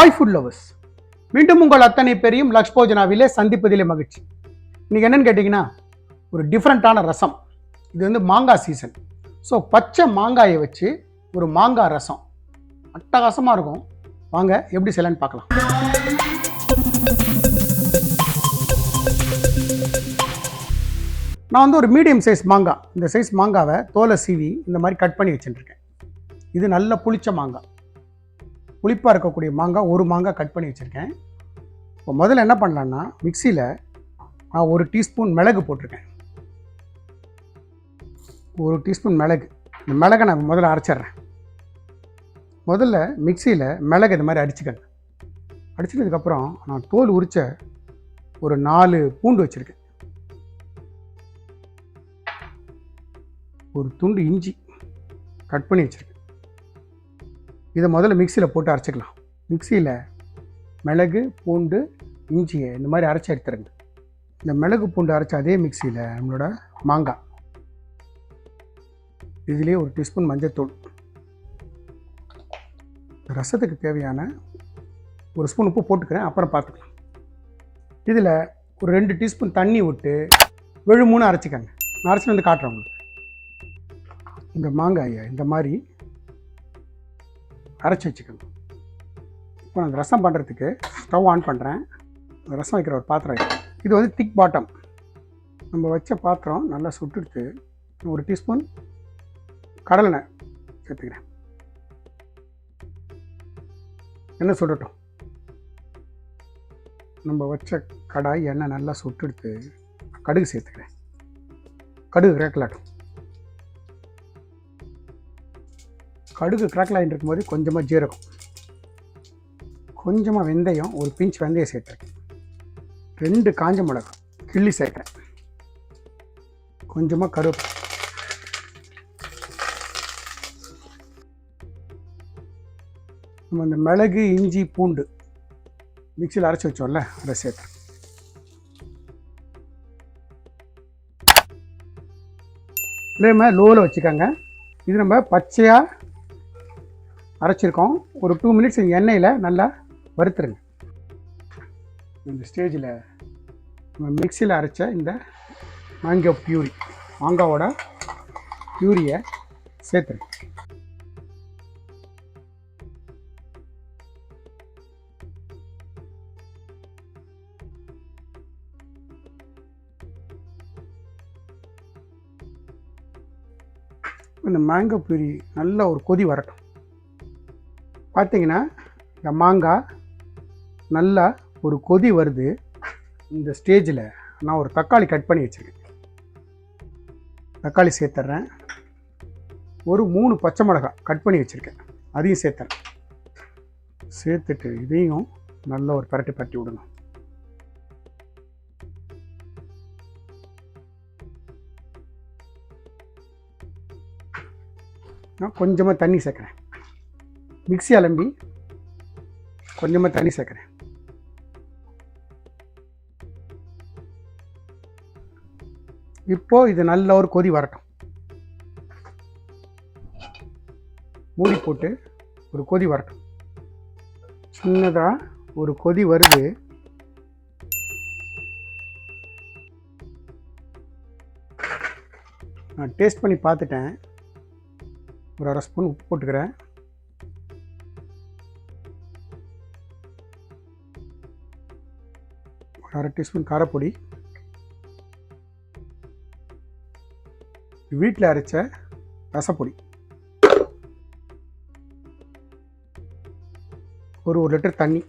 Hi food lovers மீண்டும் உங்கள் அத்தனை பேரையும் லக்ஷ் போஜனாவிலே சந்திப்பதிலே மகிழ்ச்சி. இன்னைக்கு என்னென்னு கேட்டிங்கன்னா ஒரு டிஃப்ரெண்ட்டான ரசம். இது வந்து மாங்காய் சீசன் ஸோ பச்சை மாங்காயை வச்சு ஒரு மாங்காய் ரசம். அட்டகாசமாக இருக்கும். வாங்க எப்படி செய்யலான்னு பார்க்கலாம். நான் வந்து ஒரு மீடியம் சைஸ் மாங்காய் இந்த சைஸ் மாங்காவை தோலை சீவி இந்த மாதிரி கட் பண்ணி வச்சுட்டுருக்கேன். இது நல்ல புளிச்ச மாங்காய் புளிப்பாக இருக்கக்கூடிய மாங்காய் ஒரு மாங்காய் கட் பண்ணி வச்சுருக்கேன். இப்போ முதல்ல என்ன பண்ணலான்னா மிக்சியில் நான் ஒரு டீஸ்பூன் மிளகு போட்டிருக்கேன். ஒரு டீஸ்பூன் மிளகு. இந்த மிளகை நான் முதல்ல அரைச்சிட்றேன். முதல்ல மிக்சியில் மிளகு இந்த மாதிரி அடிச்சுக்கங்க அடிச்சதுக்கப்புறம் நான் தோல் உரித்த ஒரு நாலு பூண்டு வச்சுருக்கேன். ஒரு துண்டு இஞ்சி கட் பண்ணி வச்சுருக்கேன். இதை முதல்ல மிக்சியில் போட்டு அரைச்சிக்கலாம். மிக்சியில் மிளகு பூண்டு இஞ்சியை இந்த மாதிரி அரைச்சி எடுத்துருங்க. இந்த மிளகு பூண்டு அரைச்ச அதே மிக்சியில் நம்மளோட மாங்காய். இதுலேயே ஒரு டீஸ்பூன் மஞ்சத்தூள். ரசத்துக்கு தேவையான ஒரு ஸ்பூன் உப்பு போட்டுக்கிறேன் அப்புறம் பார்த்துக்கலாம். இதில் ஒரு ரெண்டு டீஸ்பூன் தண்ணி விட்டு வெழுமூணு அரைச்சிக்கங்க. நான் அரைச்சிட்டு வந்து காட்டுறேன் உங்களுக்கு. இந்த மாங்காயை இந்த மாதிரி அரைச்சி வச்சுக்கணும். இப்போ நான் ரசம் பண்ணுறதுக்கு ஸ்டவ் ஆன் பண்ணுறேன் ரசம் வைக்கிற ஒரு பாத்திரம் இது. இது வந்து திக் பாட்டம். நம்ம வச்ச பாத்திரம் நல்லா சுட்டுடுத்து ஒரு டீஸ்பூன் கடலெண்ணெய் சேர்த்துக்கிறேன். எண்ணெய் சுடட்டும். நம்ம வச்ச கடாய் எண்ணெய் நல்லா சுட்டுடுத்து கடுகு சேர்த்துக்கிறேன். கடுகு ரேக்கலாட்டும் கடுகு கிராக்கில் ஆகிட்டு இருக்கும்போது கொஞ்சமாக ஜீரகம். கொஞ்சமாக வெந்தயம் ஒரு பிஞ்ச் வெந்தயம் சேர்த்துருக்கேன். ரெண்டு காஞ்ச மிளகாய் கிள்ளி சேர்க்குறேன். கொஞ்சமாக கருவேப்பிலை. நம்ம அந்த மிளகு இஞ்சி பூண்டு மிக்சியில் அரைச்சி வச்சோம்ல அதை சேர்த்துறேன் இதே மாதிரி லோவில் வச்சுக்கோங்க. இது நம்ம பச்சையாக அரைச்சிருக்கோம். ஒரு டூ மினிட்ஸ் எண்ணெயில் நல்லா வறுத்துருங்க. இந்த ஸ்டேஜில் நம்ம மிக்சியில் அரைச்ச இந்த மாங்காய் பியூரி மாங்காவோட பியூரியை சேர்த்துருங்க. இந்த மேங்கோ பியூரி நல்ல ஒரு கொதி வரட்டும். பார்த்தீங்கன்னா இந்த மாங்காய் நல்லா ஒரு கொதி வருது. இந்த ஸ்டேஜில் நான் ஒரு தக்காளி கட் பண்ணி வச்சுருக்கேன். தக்காளி சேர்த்துட்றேன் ஒரு மூணு பச்சை மிளகாய் கட் பண்ணி வச்சுருக்கேன். அதையும் சேர்த்துறேன். சேர்த்துட்டு இதையும் நல்லா ஒரு பரட்டி பரட்டி விடணும் நான் கொஞ்சமாக தண்ணி சேர்க்குறேன். மிக்ஸி அலம்பி கொஞ்சமாக தண்ணி சேர்க்குறேன். இப்போ இது நல்ல ஒரு கொதி வரட்டும். மூடி போட்டு ஒரு கொதி வரட்டும். சின்னதாக ஒரு கொதி வருது. நான் டேஸ்ட் பண்ணி பார்த்துட்டேன். ஒரு அரை ஸ்பூன் உப்பு போட்டுக்கிறேன். அரை டீஸ்பூன் காரப்பொடி. வீட்டில் அரைச்ச ரசப்பொடி. ஒரு ஒரு லிட்டர் தண்ணி.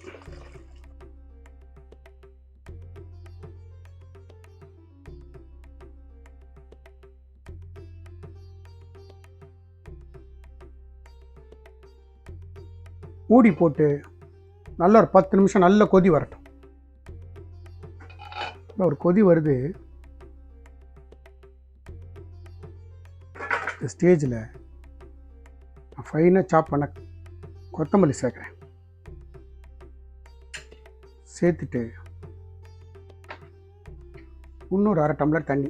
ஊடி போட்டு நல்ல ஒரு பத்து நிமிஷம் நல்ல கொதி வரட்டும். ஒரு கொதி வருது. இந்த ஸ்டேஜில் ஃபைனாக சாப் பண்ண கொத்தமல்லி சேர்க்குறேன். சேர்த்துட்டு இன்னொரு அரை டம்ளர் தண்ணி.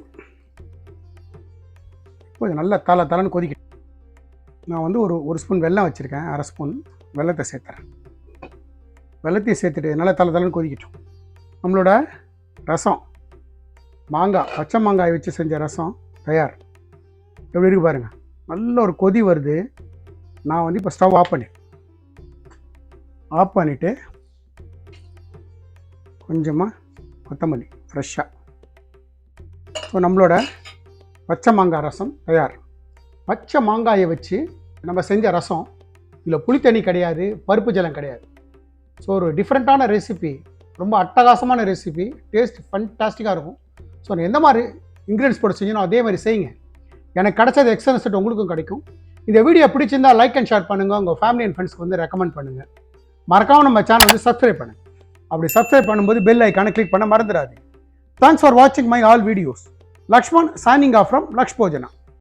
கொஞ்சம் நல்லா தலை தலைன்னு கொதிக்க நான் வந்து ஒரு ஒரு ஸ்பூன் வெள்ளம் வச்சுருக்கேன் அரை ஸ்பூன் வெள்ளத்தை சேர்த்துறேன். வெள்ளத்தையும் சேர்த்துட்டு நல்லா தலை தலைன்னு கொதிக்கட்டும். நம்மளோட ரசம். மாங்காய் பச்சை மாங்காய் வச்சு செஞ்ச ரசம் தயார். எப்படி இருக்கு பாருங்கள் நல்ல ஒரு கொதி வருது. நான் வந்து இப்போ ஸ்டவ் ஆஃப் பண்ணேன் ஆஃப் பண்ணிவிட்டு கொஞ்சமாக கொத்தமல்லி ஃப்ரெஷ்ஷாக ஸோ நம்மளோட பச்சை மாங்காய் ரசம் தயார். பச்சை மாங்காயை வச்சு நம்ம செஞ்ச ரசம் இதில் புளித்தண்ணி கிடையாது பருப்பு ஜலம் கிடையாது. ஸோ ஒரு டிஃப்ரெண்ட்டான ரெசிபி ரொம்ப அட்டகாசமான ரெசிபி டேஸ்ட் ஃபண்டாஸ்டிக்காக இருக்கும். ஸோ எந்த மாதிரி இன்க்ரீடியன்ஸ் போட்டு செஞ்சணும் அதே மாதிரி செய்யுங்க. எனக்கு கிடைச்சது எக்ஸ்டன் செட் உங்களுக்கும் கிடைக்கும். இந்த வீடியோ பிடிச்சிருந்தா லைக் அண்ட் ஷேர் பண்ணுங்கள் உங்கள் ஃபேமிலி அண்ட் ஃப்ரெண்ட்ஸ்க்கு வந்து ரெக்கமெண்ட் பண்ணுங்கள் மறக்காமல் நம்ம சேனல் வந்து சப்ஸ்கிரைப் பண்ணுங்கள் அப்படி சப்ஸ்கிரைப் பண்ணும்போது பெல் ஐக்கானை கிளிக் பண்ண மறந்துடாது தேங்க்ஸ் ஃபார் வாட்சிங் my all videos Lakshman signing off from Lakshbojana